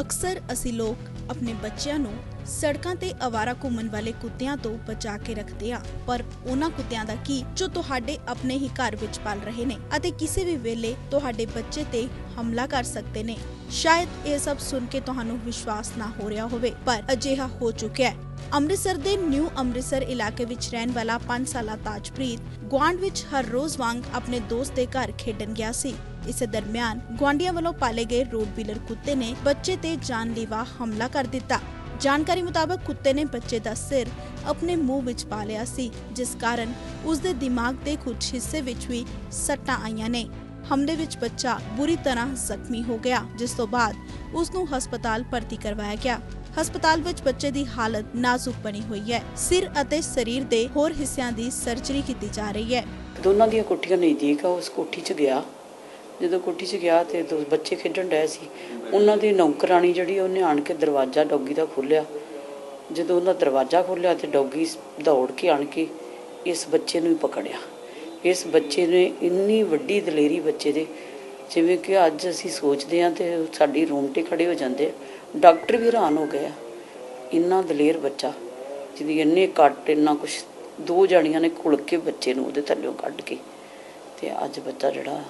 ਅਕਸਰ ਅਸੀਂ ਲੋਕ ਆਪਣੇ ਬੱਚਿਆਂ ਨੂੰ ਸੜਕਾਂ ਤੇ ਅਵਾਰਾ ਘੁੰਮਣ ਵਾਲੇ ਕੁੱਤਿਆਂ ਤੋਂ ਬਚਾ ਕੇ ਰੱਖਦੇ ਹਾਂ। ਪਰ ਉਹਨਾਂ ਕੁੱਤਿਆਂ ਦਾ ਕੀ ਜੋ ਤੁਹਾਡੇ ਆਪਣੇ ਹੀ ਘਰ ਵਿੱਚ ਪਲ ਰਹੇ ਨੇ ਅਤੇ ਕਿਸੇ ਵੀ ਵੇਲੇ ਤੁਹਾਡੇ ਬੱਚੇ ਤੇ ਹਮਲਾ ਕਰ ਸਕਦੇ ਨੇ। ਸ਼ਾਇਦ ਇਹ ਸਭ ਸੁਣ ਕੇ ਤੁਹਾਨੂੰ ਵਿਸ਼ਵਾਸ ਨਾ ਹੋ ਰਿਹਾ ਹੋਵੇ, ਪਰ ਅਜਿਹਾ ਹੋ ਚੁੱਕਿਆ ਹੈ। ਅੰਮ੍ਰਿਤਸਰ ਦੇ ਨਿਊ ਅੰਮ੍ਰਿਤਸਰ ਇਲਾਕੇ ਵਿੱਚ ਰਹਿਣ ਵਾਲਾ 5 ਸਾਲਾ ਤਾਜਪ੍ਰੀਤ ਗੁਆਂਢ ਵਿੱਚ ਹਰ ਰੋਜ਼ ਵਾਂਗ ਆਪਣੇ ਦੋਸਤ ਦੇ ਘਰ ਖੇਡਣ ਗਿਆ ਸੀ। ਇਸੇ ਦਰਮਿਆਨ ਗੁਆਂਢੀਆਂ ਵੱਲੋਂ ਪਾਲੇ ਗਏ ਰੋਡ ਵੀਲਰ ਕੁੱਤੇ ਨੇ ਬੱਚੇ ਤੇ ਜਾਨਲੇਵਾ ਹਮਲਾ ਕਰ ਦਿੱਤਾ। ਜਾਣਕਾਰੀ ਮੁਤਾਬਕ ਕੁੱਤੇ ਨੇ ਬੱਚੇ ਦਾ ਸਿਰ ਆਪਣੇ ਮੂੰਹ ਵਿੱਚ ਪਾ ਲਿਆ ਸੀ, ਜਿਸ ਕਾਰਨ ਉਸ ਦੇ ਦਿਮਾਗ ਦੇ ਕੁਝ ਹਿੱਸੇ ਵਿੱਚ ਵੀ ਸੱਟਾਂ ਆਈਆਂ ਨੇ। ਹਮਲੇ ਵਿੱਚ ਬੱਚਾ ਬੁਰੀ ਤਰ੍ਹਾਂ ਜ਼ਖਮੀ ਹੋ ਗਿਆ, ਜਿਸ ਤੋਂ ਬਾਅਦ ਉਸ ਨੂੰ ਹਸਪਤਾਲ ਭਰਤੀ ਕਰਵਾਇਆ ਗਿਆ। ਹਸਪਤਾਲ ਵਿੱਚ ਬੱਚੇ ਦੀ ਹਾਲਤ ਨਾਜ਼ੁਕ ਬਣੀ ਹੋਈ ਹੈ। ਸਿਰ ਅਤੇ ਸਰੀਰ ਦੇ ਹੋਰ ਹਿੱਸਿਆਂ ਦੀ ਸਰਜਰੀ ਕੀਤੀ ਜਾ ਰਹੀ ਹੈ। ਦੋਨਾਂ ਦੀਆਂ ਕੋਠੀਆਂ ਨਜ਼ਦੀਕ ਆ ਉਸ ਕੋਠੀ 'ਚ ਗਿਆ। ਜਦੋਂ ਕੋਠੀ 'ਚ ਗਿਆ ਤੇ ਦੋ ਬੱਚੇ ਖੇਡਣ ਡਏ ਸੀ, ਉਹਨਾਂ ਦੀ ਨੌਕਰਾਣੀ ਜਿਹੜੀ ਉਹਨੇ ਆਣ ਕੇ ਦਰਵਾਜ਼ਾ ਡੌਗੀ ਦਾ ਖੋਲ੍ਹਿਆ। ਜਦੋਂ ਉਹਨਾਂ ਦਰਵਾਜ਼ਾ ਖੋਲ੍ਹਿਆ ਤੇ ਡੌਗੀ ਦੌੜ ਕੇ ਆਣ ਕੇ ਇਸ ਬੱਚੇ ਨੂੰ ਹੀ ਪਕੜਿਆ। ਇਸ ਬੱਚੇ ਨੇ ਇੰਨੀ ਵੱਡੀ ਦਲੇਰੀ ਬੱਚੇ ਦੇ, ਜਿਵੇਂ ਕਿ ਅੱਜ ਅਸੀਂ ਸੋਚਦੇ ਹਾਂ ਤੇ ਸਾਡੀ ਰੋਂਗਟੇ ਖੜੇ ਹੋ ਜਾਂਦੇ ਡਾਕਟਰ ਵੀ ਹੈਰਾਨ ਹੋ ਗਏ ਆ। ਇੰਨਾ ਦਲੇਰ ਬੱਚਾ, ਜਿਹਦੀ ਇੰਨੇ ਕੱਟ, ਇੰਨਾ ਕੁਛ, ਦੋ ਜਣੀਆਂ ਨੇ ਘੁਲ ਕੇ ਬੱਚੇ ਨੂੰ ਉਹਦੇ ਥੱਲਿਓਂ ਕੱਢ ਕੇ। ਤੇ ਅੱਜ ਬੱਚਾ ਜਿਹੜਾ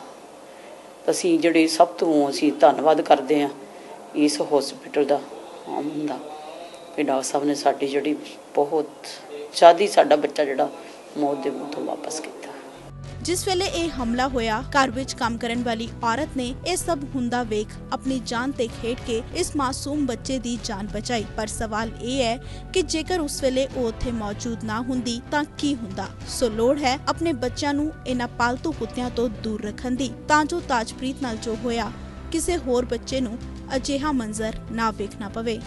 ਅਸੀਂ ਜਿਹੜੇ ਸਭ ਤੋਂ ਅਸੀਂ ਧੰਨਵਾਦ ਕਰਦੇ ਹਾਂ ਇਸ ਹਸਪੀਟਲ ਦਾ, ਆਮ ਦਾ। ਕਿ ਡਾਕਟਰ ਸਾਹਿਬ ਨੇ ਸਾਡੀ ਜਿਹੜੀ ਬਹੁਤ ਸ਼ਾਦੀ ਸਾਡਾ ਬੱਚਾ ਜਿਹੜਾ ਮੌਤ ਦੇ ਮੂੰਹ ਤੋਂ ਵਾਪਸ ਕੀਤਾ। ਜਿਸ ਵੇਲੇ ਇਹ ਹਮਲਾ ਹੋਇਆ, ਘਰ ਵਿੱਚ ਕੰਮ ਕਰਨ ਵਾਲੀ ਔਰਤ ਨੇ ਇਹ ਸਭ ਹੁੰਦਾ ਵੇਖ ਆਪਣੀ ਜਾਨ ਤੇ ਖੇਡ ਕੇ ਇਸ ਮਾਸੂਮ ਬੱਚੇ ਦੀ ਜਾਨ ਬਚਾਈ। ਪਰ ਸਵਾਲ ਇਹ ਹੈ ਕਿ ਜੇਕਰ ਉਸ ਵੇਲੇ ਉਹ ਉੱਥੇ ਮੌਜੂਦ ਨਾ ਹੁੰਦੀ ਤਾਂ ਕੀ ਹੁੰਦਾ? ਸੋ ਲੋੜ ਹੈ ਆਪਣੇ ਬੱਚਿਆਂ ਨੂੰ ਇਹਨਾਂ ਪਾਲਤੂ ਕੁੱਤਿਆਂ ਤੋਂ ਦੂਰ ਰੱਖਣ ਦੀ। ਤਾਂ ਜੋ ਤਾਜਪ੍ਰੀਤ ਨਾਲ ਜੋ ਹੋਇਆ, ਕਿਸੇ ਹੋਰ ਬੱਚੇ ਨੂੰ ਅਜਿਹਾ ਮੰਜ਼ਰ ਨਾ ਵੇਖਣਾ ਪਵੇ।